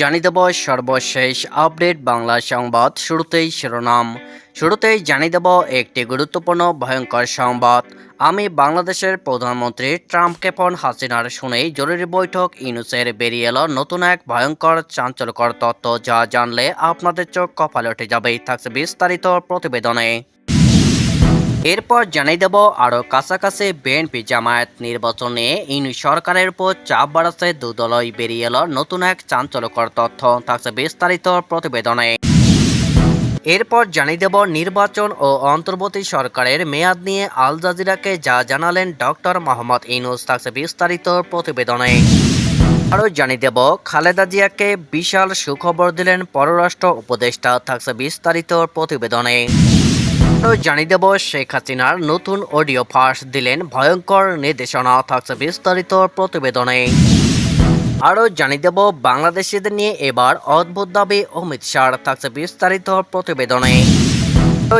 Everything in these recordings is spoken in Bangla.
জানিয়ে দেব সর্বশেষ আপডেট বাংলা সংবাদ শুরুতেই শিরোনাম। শুরুতেই জানিয়ে দেব একটি গুরুত্বপূর্ণ ভয়ঙ্কর সংবাদ। আমি বাংলাদেশের প্রধানমন্ত্রী ট্রাম্পকে ফোন হাসিনার শুনেই জরুরি বৈঠক ইউনুসের বেরিয়ে এলো। নতুন এক ভয়ঙ্কর চাঞ্চল্যকর তত্ত্ব যা জানলে আপনাদের চোখ কপালে উঠে যাবে। থাকছে বিস্তারিত প্রতিবেদনে। এরপর জানিয়ে দেব আরও কাছাকাছি বিএনপি জামায়াত নির্বাচনে ইনু সরকারের উপর চাপ বাড়াচ্ছে দুদলই বেরিয়ে এলো নতুন এক চাঞ্চল্যকর তথ্য। থাকছে বিস্তারিত প্রতিবেদনে। এরপর জানিয়ে দেব নির্বাচন ও অন্তর্বর্তী সরকারের মেয়াদ নিয়ে আল জাজিরাকে যা জানালেন ডক্টর মোহাম্মদ ইনুস থাকছে বিস্তারিত প্রতিবেদনে। আরও জানিয়ে দেব, খালেদা জিয়াকে বিশাল সুখবর দিলেন পররাষ্ট্র উপদেষ্টা, থাকছে বিস্তারিত প্রতিবেদনে। জানিয়ে দেব, শেখ হাসিনার নতুন অডিও ফাঁস দিলেন ভয়ঙ্কর নির্দেশনা, থাকছে বিস্তারিত প্রতিবেদনে। আরও জানিয়ে দেব, বাংলাদেশিদের নিয়ে এবার অদ্ভুত দাবি, অমিত শাহর, থাকছে বিস্তারিত প্রতিবেদনে।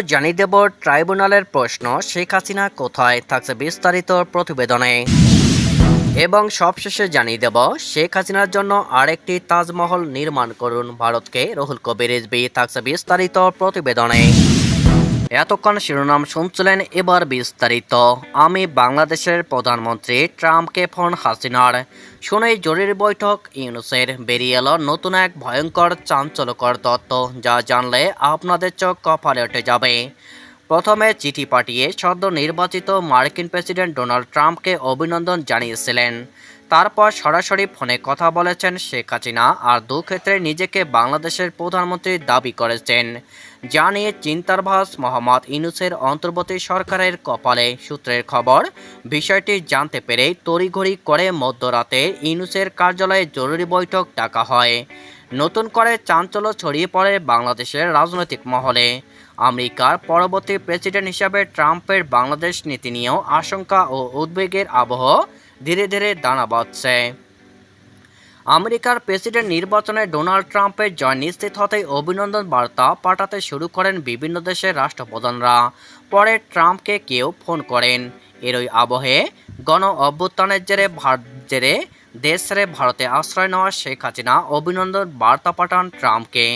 জানিয়ে দেব, ট্রাইব্যুনালের প্রশ্ন, শেখ হাসিনা কোথায়, থাকছে বিস্তারিত প্রতিবেদনে। এবং সবশেষে জানিয়ে দেব, শেখ হাসিনার জন্য আরেকটি তাজমহল নির্মাণ করুন ভারতকে, রহুল কবির রিজভি থাকছে বিস্তারিত প্রতিবেদনে। এতক্ষণ শিরোনাম শুনছিলেন এবার বিস্তারিত। আমি বাংলাদেশের প্রধানমন্ত্রী ট্রাম্পকে ফোন হাসিনার। শুনেই জরুরি বৈঠক, ইউনুসের। বেরিয়ে এলো নতুন এক ভয়ঙ্কর চাঞ্চল্যকর তত্ত্ব, যা জানলে আপনাদের চোখ কপালে উঠে যাবে। প্রথমে চিঠি পাঠিয়ে সদ্য নির্বাচিত মার্কিন প্রেসিডেন্ট ডোনাল্ড ট্রাম্পকে অভিনন্দন জানিয়েছিলেন। তারপর সরাসরি ফোনে কথা বলেছেন শেখ হাসিনা আর দু ক্ষেত্রে নিজেকে বাংলাদেশের প্রধানমন্ত্রী দাবি করেছেন। যা নিয়ে চিন্তার ভাস মোহাম্মদ ইনুসের অন্তর্বর্তী সরকারের কপালে সূত্রের খবর, বিষয়টি জানতে পেরে তড়িঘড়ি করে মধ্যরাতে ইনুসের কার্যালয়ে জরুরি বৈঠক ডাকা হয়। নতুন করে চাঞ্চল্য ছড়িয়ে পড়ে বাংলাদেশের রাজনৈতিক মহলে। আমেরিকার পরবর্তী প্রেসিডেন্ট হিসাবে ট্রাম্পের বাংলাদেশ নীতি নিয়েও আশঙ্কা ও উদ্বেগের আবহ ধীরে ধীরে দানা বাঁধছে। আমেরিকার প্রেসিডেন্ট নির্বাচনে ডোনাল্ড ট্রাম্পের জয় নিশ্চিত হতেই অভিনন্দন বার্তা পাঠাতে শুরু করেন বিভিন্ন দেশের রাষ্ট্রপ্রধানরা। পরে ট্রাম্পকে কেউ ফোন করেন। এরই আবহে গণ অভ্যুত্থানের জেরে জেরে দেশ ভারতে আশ্রয় নেওয়া শেখ হাসিনা অভিনন্দন বার্তা পাঠান ট্রাম্পকে।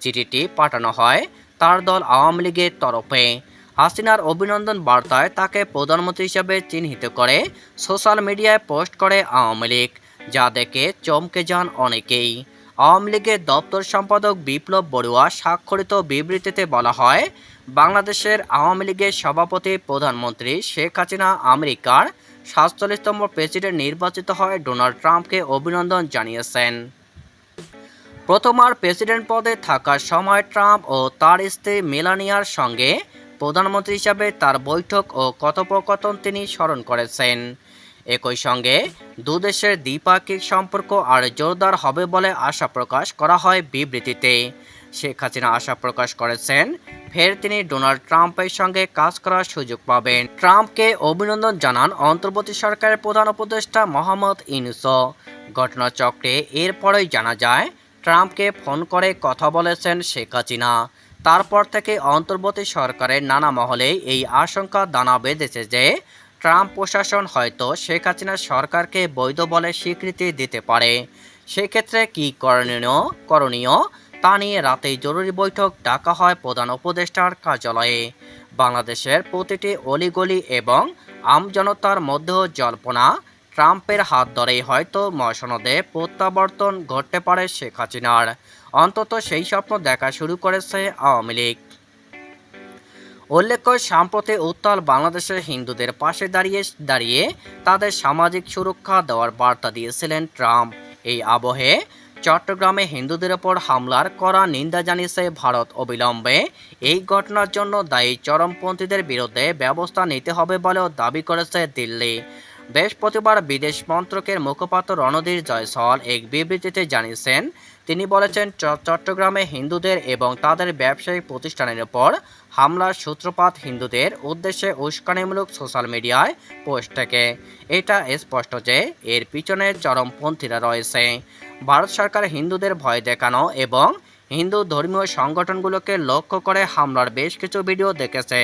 চিঠিটি পাঠানো হয় তার দল আওয়ামী লীগের তরফে। হাসিনার অভিনন্দন বার্তায় তাকে প্রধানমন্ত্রী হিসেবে চিহ্নিত করে সোশ্যাল মিডিয়ায় পোস্ট করে আওয়ামী লীগ, যা দেখে চমকে যান অনেকেই। আওয়ামী লীগের দপ্তর সম্পাদক বিপ্লব বড়ুয়া স্বাক্ষরিত বিবৃতিতে বলা হয়, বাংলাদেশের আওয়ামী লীগের সভাপতি প্রধানমন্ত্রী শেখ হাসিনা আমেরিকার সাতচল্লিশতম প্রেসিডেন্ট নির্বাচিত হয় ডোনাল্ড ট্রাম্পকে অভিনন্দন জানিয়েছেন। প্রথমবার প্রেসিডেন্ট পদে থাকার সময় ট্রাম্প ও তার স্ত্রী মেলানিয়ার সঙ্গে প্রধানমন্ত্রী হিসাবে তার বৈঠক ও কথোপকথন তিনি স্মরণ করেছেন। একই সঙ্গে দুদেশের দ্বিপাক্ষিক সম্পর্ক আর জোরদার হবে বলে আশা প্রকাশ করা হয় বিবৃতিতে। শেখ হাসিনা আশা প্রকাশ করেছেন, ফের তিনি ডোনাল্ড ট্রাম্পের সঙ্গে কাজ করার সুযোগ পাবেন। ট্রাম্পকে অভিনন্দন জানান অন্তর্বর্তী সরকারের প্রধান উপদেষ্টা মোহাম্মদ ইনুস ঘটনাচক্রে এরপরেই জানা যায়, ট্রাম্পকে ফোন করে কথা বলেছেন শেখ হাসিনা। তারপর থেকে অন্তর্বর্তী সরকারের নানা মহলে এই আশঙ্কা দানা বেঁধেছে যে ট্রাম্প প্রশাসন হয়তো শেখ হাসিনার সরকারকে বৈধ বলে স্বীকৃতি দিতে পারে। সেক্ষেত্রে কী করণীয়? করণীয়? তা নিয়ে রাতেই জরুরি বৈঠক ডাকা হয় প্রধান উপদেষ্টার কার্যালয়ে। বাংলাদেশের প্রতিটি অলিগলি এবং আমজনতার মধ্যেও জল্পনা ট্রাম্পের হাত ধরেই হয়তো মহাসনদে প্রত্যাবর্তন ঘটতে পারে শেখ হাসিনার। অন্তত সেই স্বপ্ন দেখা শুরু করেছে আওয়ামী লীগ। উল্লেখ্য, সাম্প্রতি উত্তাল বাংলাদেশের হিন্দুদের পাশে দাঁড়িয়ে দাঁড়িয়ে তাদের সামাজিক সুরক্ষা দেওয়ার বার্তা দিয়েছিলেন ট্রাম্প। এই আবহে চট্টগ্রামে হিন্দুদের ওপর হামলার করা নিন্দা জানিয়েছে ভারত অবিলম্বে। এই ঘটনার জন্য দায়ী চরমপন্থীদের বিরুদ্ধে ব্যবস্থা নিতে হবে বলেও দাবি করেছে দিল্লি। বৃহস্পতিবার বিদেশ মন্ত্রকের মুখপাত্র রণধীর জয়সল এক বিবৃতিতে জানিয়েছেন, তিনি বলেছেন চট্টগ্রামে হিন্দুদের এবং তাদের ব্যবসায়িক প্রতিষ্ঠানের উপর হামলার সূত্রপাত হিন্দুদের উদ্দেশ্যে উস্কানিমূলক সোশ্যাল মিডিয়ায় পোস্ট থেকে। এটা স্পষ্ট যে, এর পিছনে চরমপন্থীরা রয়েছে। ভারত সরকার হিন্দুদের ভয় দেখানো এবং হিন্দু ধর্মীয় সংগঠনগুলোকে লক্ষ্য করে হামলার বেশ কিছু ভিডিও দেখেছে,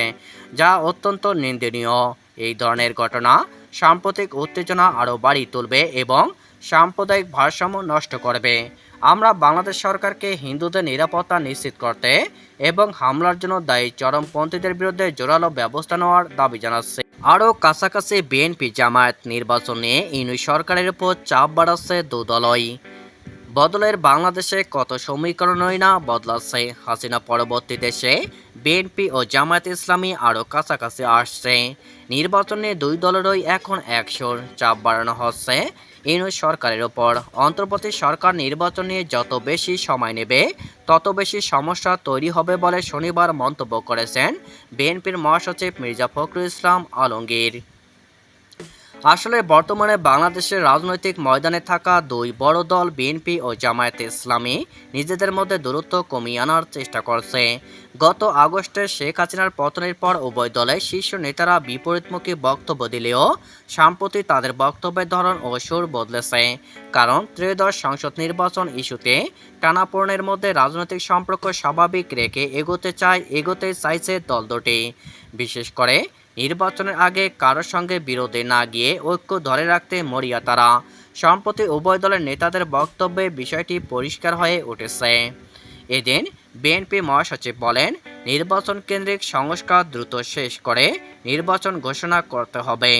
যা অত্যন্ত নিন্দনীয়। এই ধরনের ঘটনা সাম্প্রতিক উত্তেজনা আরও বাড়িয়ে তুলবে এবং সাম্প্রদায়িক ভারসাম্য নষ্ট করবে। আমরা বাংলাদেশ সরকারকে হিন্দুদের নিরাপত্তা নিশ্চিত করতে এবং হামলার জন্য দায়ী চরমপন্থীদের বিরুদ্ধে জোরালো ব্যবস্থা নেওয়ার দাবি জানাচ্ছে। আরও কাছাকাছি বিএনপি জামায়াত নির্বাচন নিয়ে ইনু সরকারের উপর চাপ বাড়াচ্ছে দুদলই বদলের বাংলাদেশে কত সমীকরণই না বদলাচ্ছে। হাসিনা পরবর্তী দেশে বিএনপি ও জামায়াত ইসলামী আরও কাছাকাছি আসছে। নির্বাচনে দুই দলেরই এখন একশোর চাপ বাড়ানো হচ্ছে। ইনু সরকারের ওপর। অন্তর্বর্তী সরকার নির্বাচনে যত বেশি সময় নেবে, তত বেশি সমস্যা তৈরি হবে বলে শনিবার মন্তব্য করেছেন বিএনপির মহাসচিব মির্জা ফখরুল ইসলাম আলমগীর। আসলে বর্তমানে বাংলাদেশের রাজনৈতিক ময়দানে থাকা দুই বড় দল বিএনপি ও জামায়াতে ইসলামী নিজেদের মধ্যে দূরত্ব কমিয়ে আনার চেষ্টা করছে। গত আগস্টে শেখ হাসিনার পতনের পর উভয় দলের শীর্ষ নেতারা বিপরীতমুখী বক্তব্য দিলেও সম্প্রতি তাদের বক্তব্যের ধরন ও সুর বদলেছে। কারণ ত্রয়োদশ সংসদ নির্বাচন ইস্যুতে টানাপোড়েনের মধ্যে রাজনৈতিক সম্পর্ক স্বাভাবিক রেখে এগোতে চায় এগোতে চাইছে দল দুটি। বিশেষ করে নির্বাচনের আগে কারোর সঙ্গে বিরোধে না গিয়ে ঐক্য ধরে রাখতে মরিয়া তারা। সম্প্রতি উভয় দলের নেতাদের বক্তব্যে বিষয়টি পরিষ্কার হয়ে উঠেছে। এদিন বিএনপি মহাসচিব বলেন, নির্বাচন কেন্দ্রিক সংস্কার দ্রুত শেষ করে নির্বাচন ঘোষণা করতে হবে।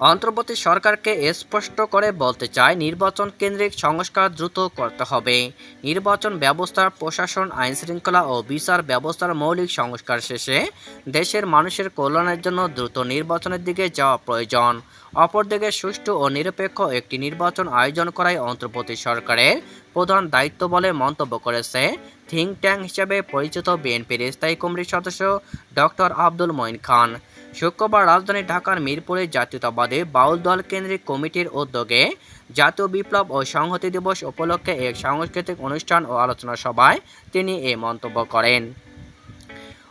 অন্তর্বর্তী সরকারকে স্পষ্ট করে বলতে চায়, নির্বাচন কেন্দ্রিক সংস্কার দ্রুত করতে হবে। নির্বাচন ব্যবস্থার প্রশাসন, আইন শৃঙ্খলা ও বিচার ব্যবস্থার মৌলিক সংস্কার শেষে দেশের মানুষের কল্যাণের জন্য দ্রুত নির্বাচনের দিকে যাওয়া প্রয়োজন। অপরদিকে সুষ্ঠু ও নিরপেক্ষ একটি নির্বাচন আয়োজন করাই অন্তর্বর্তী সরকারের প্রধান দায়িত্ব বলে মন্তব্য করেছে। থিঙ্ক ট্যাঙ্ক হিসেবে পরিচিত বিএনপির স্থায়ী কমিটির সদস্য ডক্টর আব্দুল মঈন খান। শুক্রবার রাজধানী ঢাকার মিরপুরে জাতীয়তাবাদী বাউল দল কেন্দ্রিক কমিটির উদ্যোগে জাতীয় বিপ্লব ও সংহতি দিবস উপলক্ষে এক সাংস্কৃতিক অনুষ্ঠান ও আলোচনা সভায় তিনি এই মন্তব্য করেন।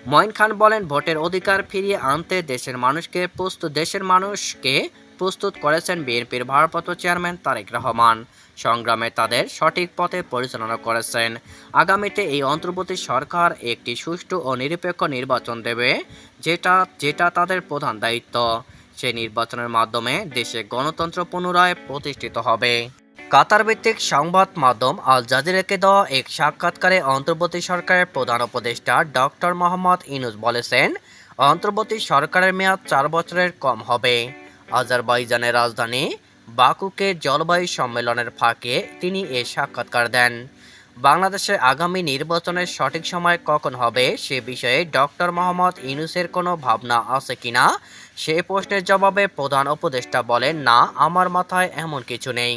মঈন খান বলেন, ভোটের অধিকার ফিরিয়ে আনতে দেশের মানুষকে প্রস্তুত, দেশের মানুষকে প্রস্তুত করেছেন বিএনপির ভারপ্রাপ্ত চেয়ারম্যান তারেক রহমান। সংগ্রামে তাদের সঠিক পথে পরিচালনা করেছেন। আগামীতে এই অন্তর্বর্তী সরকার একটি সুষ্ঠু ও নিরপেক্ষ নির্বাচন দেবে, যেটা যেটা তাদের প্রধান দায়িত্ব। সেই নির্বাচনের মাধ্যমে দেশে গণতন্ত্র পুনরায় প্রতিষ্ঠিত হবে। কাতার ভিত্তিক সংবাদ মাধ্যম আল জাজিরাকে দেওয়া এক সাক্ষাৎকারে অন্তর্বর্তী সরকারের প্রধান উপদেষ্টা ডক্টর মোহাম্মদ ইনুস বলেছেন, অন্তর্বর্তী সরকারের মেয়াদ চার বছরের কম হবে। আজারবাইজানের রাজধানী বাকুকে জলবায়ু সম্মেলনের ফাঁকে তিনি এ সাক্ষাৎকার দেন। বাংলাদেশে আগামী নির্বাচনের সঠিক সময় কখন হবে সে বিষয়ে ডক্টর মোহাম্মদ ইনুসের কোনো ভাবনা আছে কিনা? সে প্রশ্নের জবাবে প্রধান উপদেষ্টা বলেন, না, আমার মাথায় এমন কিছু নেই।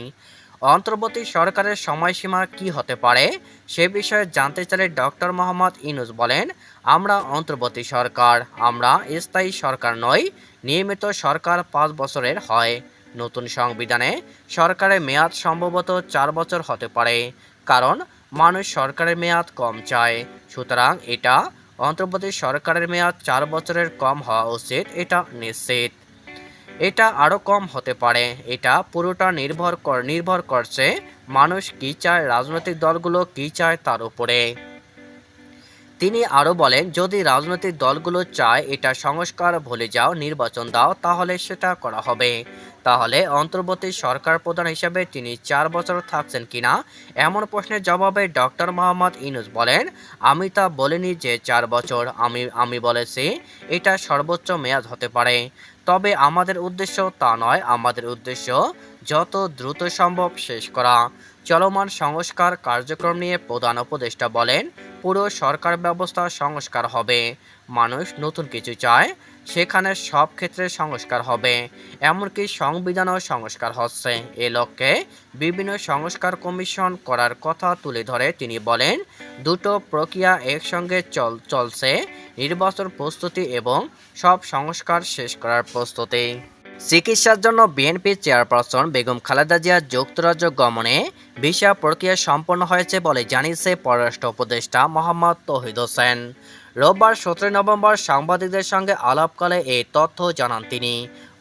অন্তর্বর্তী সরকারের সময়সীমা কি হতে পারে সে বিষয়ে জানতে চাইলে ডক্টর মোহাম্মদ ইনুস বলেন, আমরা অন্তর্বর্তী সরকার, আমরা স্থায়ী সরকার নই, নিয়মিত সরকার পাঁচ বছরের হয়। নতুন সংবিধানে সরকারের মেয়াদ সম্ভবত চার বছর হতে পারে, কারণ মানুষ সরকারের মেয়াদ কম চায়। সুতরাং এটা অন্তর্বর্তী সরকারের মেয়াদ চার বছরের কম হওয়া উচিত, এটা নিশ্চিত। এটা আরও কম হতে পারে, এটা পুরোটা নির্ভর কর, নির্ভর করছে মানুষ কী চায়, রাজনৈতিক দলগুলো কী চায় তার উপরে। তিনি আরও বলেন, যদি রাজনৈতিক দলগুলো চায় এটা সংস্কার, ভুলে যাও, নির্বাচন দাও, তাহলে সেটা করা হবে। তাহলে অন্তর্বর্তী সরকার প্রধান হিসেবে তিনি চার বছর থাকছেন কিনা? এমন প্রশ্নের জবাবে ডক্টর মোহাম্মদ ইনুস বলেন, আমি তা বলিনি যে চার বছর, আমি আমি বলেছি এটা সর্বোচ্চ মেয়াদ হতে পারে। তবে আমাদের উদ্দেশ্য তা নয়, আমাদের উদ্দেশ্য যত দ্রুত সম্ভব শেষ করা। চলমান সংস্কার কার্যক্রম নিয়ে প্রধান উপদেষ্টা বলেন, পুরো সরকার ব্যবস্থা সংস্কার হবে। মানুষ নতুন কিছু চায় সেখানে সব ক্ষেত্রে সংস্কার হবে। এমনকি সংবিধানও সংস্কার হচ্ছে। এ লক্ষ্যে বিভিন্ন সংস্কার কমিশন করার কথা তুলে ধরে তিনি বলেন, দুটো প্রক্রিয়া একসঙ্গে চল, চলছে, নির্বাচন প্রস্তুতি এবং সব সংস্কার শেষ করার প্রস্তুতি। চিকিৎসার জন্য বিএনপি চেয়ারপারসন বেগম খালেদা জিয়া যুক্তরাজ্য গমনে ভিসা প্রক্রিয়া সম্পন্ন হয়েছে বলে জানিয়েছে পররাষ্ট্র উপদেষ্টা মোহাম্মদ তহিদ হোসেন। রোববার সতেরোই নভেম্বর সাংবাদিকদের সঙ্গে আলাপকালে এই তথ্য জানান তিনি।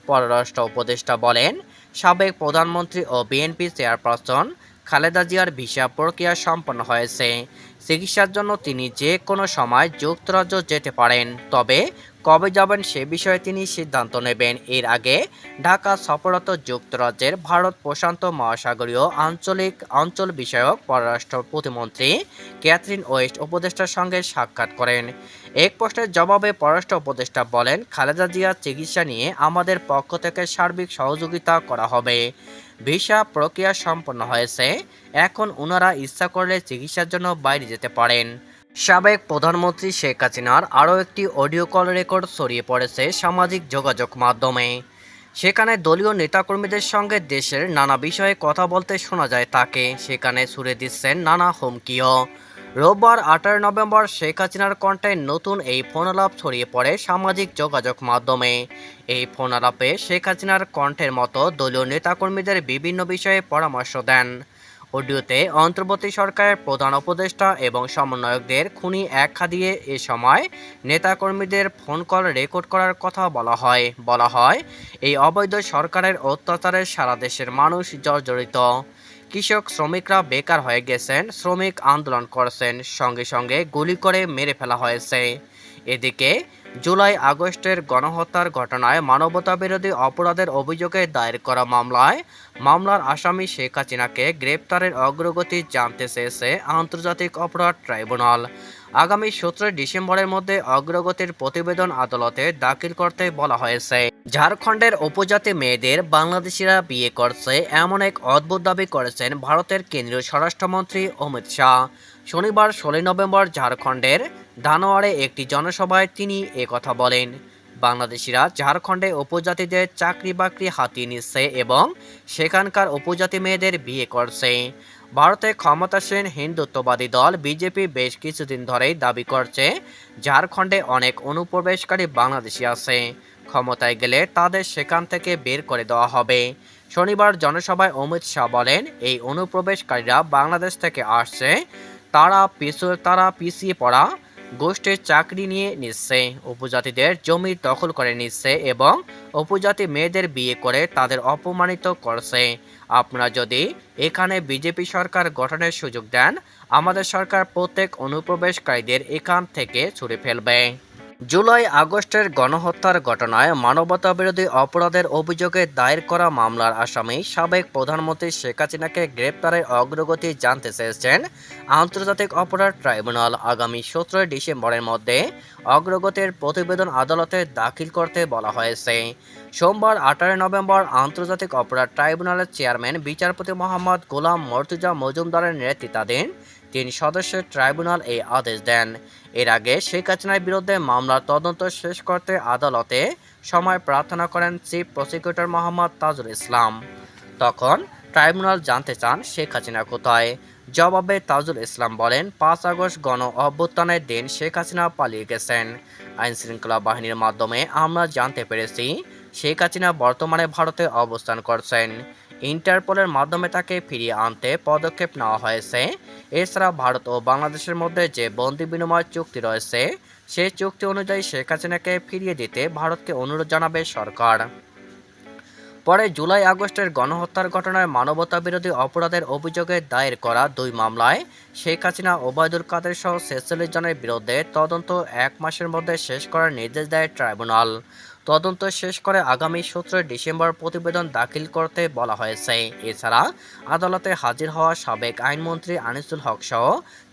পররাষ্ট্র উপদেষ্টা বলেন, সাবেক প্রধানমন্ত্রী ও বিএনপি চেয়ারপারসন খালেদা জিয়ার ভিসা প্রক্রিয়া সম্পন্ন হয়েছে। চিকিৎসার জন্য তিনি যে কোনো সময় যুক্তরাজ্য যেতে পারেন। তবে কবে যাবেন সে বিষয়ে তিনি সিদ্ধান্ত নেবেন। এর আগে ঢাকা সফররত যুক্তরাজ্যের ভারত প্রশান্ত মহাসাগরীয় আঞ্চলিক অঞ্চল বিষয়ক পররাষ্ট্র প্রতিমন্ত্রী ক্যাথরিন ওয়েস্ট উপদেষ্টার সঙ্গে সাক্ষাৎ করেন। এক প্রশ্নের জবাবে পররাষ্ট্র উপদেষ্টা বলেন, খালেদা জিয়ার চিকিৎসা নিয়ে আমাদের পক্ষ থেকে সার্বিক সহযোগিতা করা হবে। ভিসা প্রক্রিয়া সম্পন্ন হয়েছে। এখন ওনারা ইচ্ছা করলে চিকিৎসার জন্য বাইরে যেতে পারেন। সাবেক প্রধানমন্ত্রী শেখ হাসিনার আরও একটি অডিও কল রেকর্ড ছড়িয়ে পড়েছে সামাজিক যোগাযোগ মাধ্যমে। সেখানে দলীয় নেতাকর্মীদের সঙ্গে দেশের নানা বিষয়ে কথা বলতে শোনা যায় তাকে। সেখানে ছুড়ে দিচ্ছেন নানা হুমকিও। রোববার আঠারো নভেম্বর শেখ হাসিনার কণ্ঠে নতুন এই ফোনালাপ ছড়িয়ে পড়ে সামাজিক যোগাযোগ মাধ্যমে। এই ফোনালাপে শেখ হাসিনার কণ্ঠের মতো দলীয় নেতাকর্মীদের বিভিন্ন বিষয়ে পরামর্শ দেন। অডিওতে অন্তর্বর্তী সরকারের প্রধান উপদেষ্টা এবং সমন্বয়কদের খুনি একখা দিয়ে এ সময় নেতাকর্মীদের ফোন কল রেকর্ড করার কথা বলা হয়। বলা হয়, এই অবৈধ সরকারের অত্যাচারে সারা দেশের মানুষ জর্জরিত। কৃষক শ্রমিকরা বেকার হয়ে গেছেন, শ্রমিক আন্দোলন করছেন, সঙ্গে সঙ্গে গুলি করে মেরে ফেলা হয়েছে। এদিকে, জুলাই আগস্টের গণহত্যার ঘটনায় মানবতাবিরোধী অপরাধের অভিযোগে দায়ের করা মামলায় মামলার আসামি শেখ হাসিনাকে গ্রেপ্তারের অগ্রগতি জানতে চেয়েছে আন্তর্জাতিক অপরাধ ট্রাইব্যুনাল। আগামী সতেরোই ডিসেম্বরের মধ্যে অগ্রগতির প্রতিবেদন আদালতে দাখিল করতে বলা হয়েছে। ঝাড়খণ্ডের উপজাতি মেয়েদের বাংলাদেশিরা বিয়ে করছে এমন এক অদ্ভুত দাবি করেছেন ভারতের কেন্দ্রীয় স্বরাষ্ট্রমন্ত্রী অমিত শাহ। শনিবার ষোলোই নভেম্বর ঝাড়খণ্ডের ধানোয়ারে একটি জনসভায় তিনি কথা বলেন। বাংলাদেশিরা ঝাড়খণ্ডে উপজাতিদের চাকরি বাকরি হাতিয়ে নিচ্ছে এবং সেখানকার উপজাতি মেয়েদের বিয়ে করছে। ভারতে ক্ষমতাসীন হিন্দুত্ববাদী দল বিজেপি বেশ কিছুদিন ধরেই দাবি করছে, ঝাড়খণ্ডে অনেক অনুপ্রবেশকারী বাংলাদেশি আছে। ক্ষমতায় গেলে তাদের সেখান থেকে বের করে দেওয়া হবে। শনিবার জনসভায় অমিত শাহ বলেন, এই অনুপ্রবেশকারীরা বাংলাদেশ থেকে আসছে, তারা পিছু, তারা পিছিয়ে পড়া, গোষ্ঠীর চাকরি নিয়ে নিচ্ছে, উপজাতিদের জমি দখল করে নিচ্ছে এবং উপজাতি মেয়েদের বিয়ে করে তাদের অপমানিত করছে। আপনারা যদি এখানে বিজেপি সরকার গঠনের সুযোগ দেন, আমাদের সরকার প্রত্যেক অনুপ্রবেশকারীদের এখান থেকে ছুড়ে ফেলবে। জুলাই আগস্টের গণহত্যার ঘটনায় মানবতাবিরোধী অপরাধের অভিযোগে দায়ের করা মামলার আসামি সাবেক প্রধানমন্ত্রী শেখ হাসিনাকে গ্রেপ্তারের অগ্রগতি জানতে চেয়েছেন আন্তর্জাতিক অপরাধ ট্রাইব্যুনাল। আগামী সতেরোই ডিসেম্বরের মধ্যে অগ্রগতির প্রতিবেদন আদালতে দাখিল করতে বলা হয়েছে। সোমবার আঠারো নভেম্বর আন্তর্জাতিক অপরাধ ট্রাইব্যুনালের চেয়ারম্যান, বিচারপতি মোহাম্মদ গোলাম মর্তুজা মজুমদারের নেতৃত্বাধীন তিন সদস্যের ট্রাইব্যুনাল এই আদেশ দেন। এর আগে শেখ হাসিনার বিরুদ্ধে মামলার তদন্ত শেষ করতে আদালতে সময় প্রার্থনা করেন চিফ প্রসিকিউটর মোহাম্মদ তাজুল ইসলাম। তখন ট্রাইব্যুনাল জানতে চান শেখ হাসিনা কোথায়। জবাবে তাজুল ইসলাম বলেন, পাঁচ আগস্ট গণ অভ্যুত্থানের দিন শেখ হাসিনা পালিয়ে গেছেন। আইন শৃঙ্খলা বাহিনীর মাধ্যমে আমরা জানতে পেরেছি, শেখ হাসিনা বর্তমানে ভারতে অবস্থান করছেন। ইন্টারপোলের মাধ্যমে তাকে ফিরিয়ে আনতে পদক্ষেপ নেওয়া হয়েছে। এছাড়া ভারত ও বাংলাদেশের মধ্যে যে বন্দি বিনিময় চুক্তি রয়েছে সেই চুক্তি অনুযায়ী শেখ হাসিনাকে ফিরিয়ে দিতে ভারতকে অনুরোধ জানাবে সরকার। পরে জুলাই আগস্টের গণহত্যার ঘটনায় মানবতা বিরোধী অপরাধের অভিযোগে দায়ের করা দুই মামলায় শেখ হাসিনা, ওবায়দুল কাদের সহ ছেচল্লিশ জনের বিরুদ্ধে তদন্ত এক মাসের মধ্যে শেষ করার নির্দেশ দেয় ট্রাইব্যুনাল। তদন্ত শেষ করে আগামী সতেরোই ডিসেম্বর প্রতিবেদন দাখিল করতে বলা হয়েছে। এছাড়া আদালতে হাজির হওয়া সাবেক আইনমন্ত্রী আনিসুল হক সহ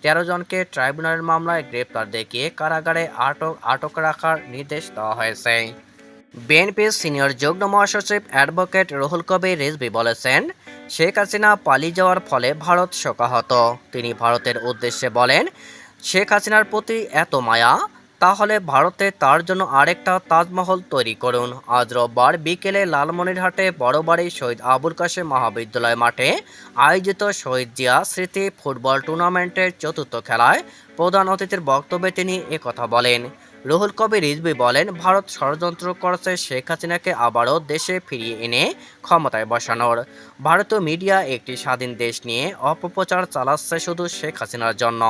তেরো জনকে ট্রাইব্যুনালের মামলায় গ্রেপ্তার দেখিয়ে কারাগারে আটক আটক রাখার নির্দেশ দেওয়া হয়েছে। বিএনপির সিনিয়র যুগ্ম মহাসচিব অ্যাডভোকেট রুহুল কবির রিজভি বলেছেন, শেখ হাসিনা পালিয়ে যাওয়ার ফলে ভারত শোকাহত। তিনি ভারতের উদ্দেশ্যে বলেন, শেখ হাসিনার প্রতি এত মায়া তাহলে ভারতে তার জন্য আরেকটা তাজমহল তৈরি করুন। আজ রোববার বিকেলে লালমনিরহাটে বড়বাড়ি শহীদ আবুল কাশেম মহাবিদ্যালয় মাঠে আয়োজিত শহীদ জিয়া স্মৃতি ফুটবল টুর্নামেন্টের চতুর্থ খেলায় প্রধান অতিথির বক্তব্যে তিনি একথা বলেন। রুহুল কবির রিজভি বলেন, ভারত ষড়যন্ত্র করছে শেখ হাসিনাকে আবারও দেশে ফিরিয়ে এনে ক্ষমতায় বসানোর। ভারতীয় মিডিয়া একটি স্বাধীন দেশ নিয়ে অপপ্রচার চালাচ্ছে শুধু শেখ হাসিনার জন্য।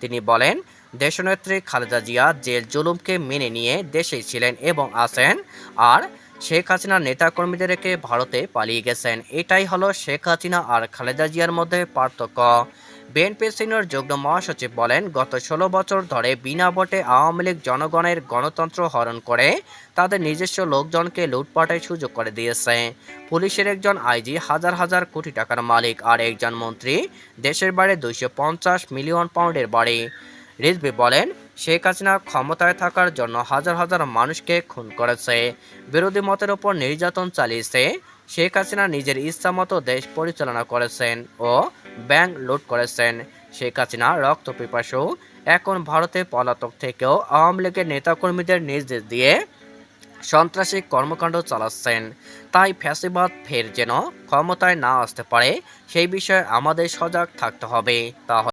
তিনি বলেন দেশনেত্রী খালেদা জিয়া জেল জুলুমকে মেনে নিয়ে দেশেই ছিলেন এবং আছেন, আর শেখ হাসিনার নেতাকর্মীদের রেখে ভারতে পালিয়ে গেছেন। এটাই হলো শেখ হাসিনা আর খালেদা জিয়ার মধ্যে পার্থক্য। বিএনপি সিনিয়র যুগ্ম মহাসচিব বলেন, গত ষোলো বছর ধরে বিনা ভোটে আওয়ামী লীগ জনগণের গণতন্ত্র হরণ করে তাদের নিজস্ব লোকজনকে লুটপাটের সুযোগ করে দিয়েছে। পুলিশের একজন আইজি হাজার হাজার কোটি টাকার মালিক আর একজন মন্ত্রী, দেশের বাইরে দুইশো পঞ্চাশ মিলিয়ন পাউন্ডের বাড়ি। রিজভি বলেন, শেখ হাসিনা ক্ষমতায় থাকার জন্য হাজার হাজার মানুষকে খুন করেছে। বিরোধী মতের ওপর নির্যাতন চালিয়েছে। শেখ হাসিনা নিজের ইচ্ছা মতো দেশ পরিচালনা করেছেন ও ব্যাংক লুট করেছেন। শেখ হাসিনা রক্ত পিপাসু। এখন ভারতে পলাতক থেকেও আওয়ামী লীগের নেতাকর্মীদের নির্দেশ দিয়ে সন্ত্রাসী কর্মকাণ্ড চালাচ্ছেন। তাই ফ্যাসিবাদ ফের যেন ক্ষমতায় না আসতে পারে, সেই বিষয়ে আমাদের সজাগ থাকতে হবে। তাহলে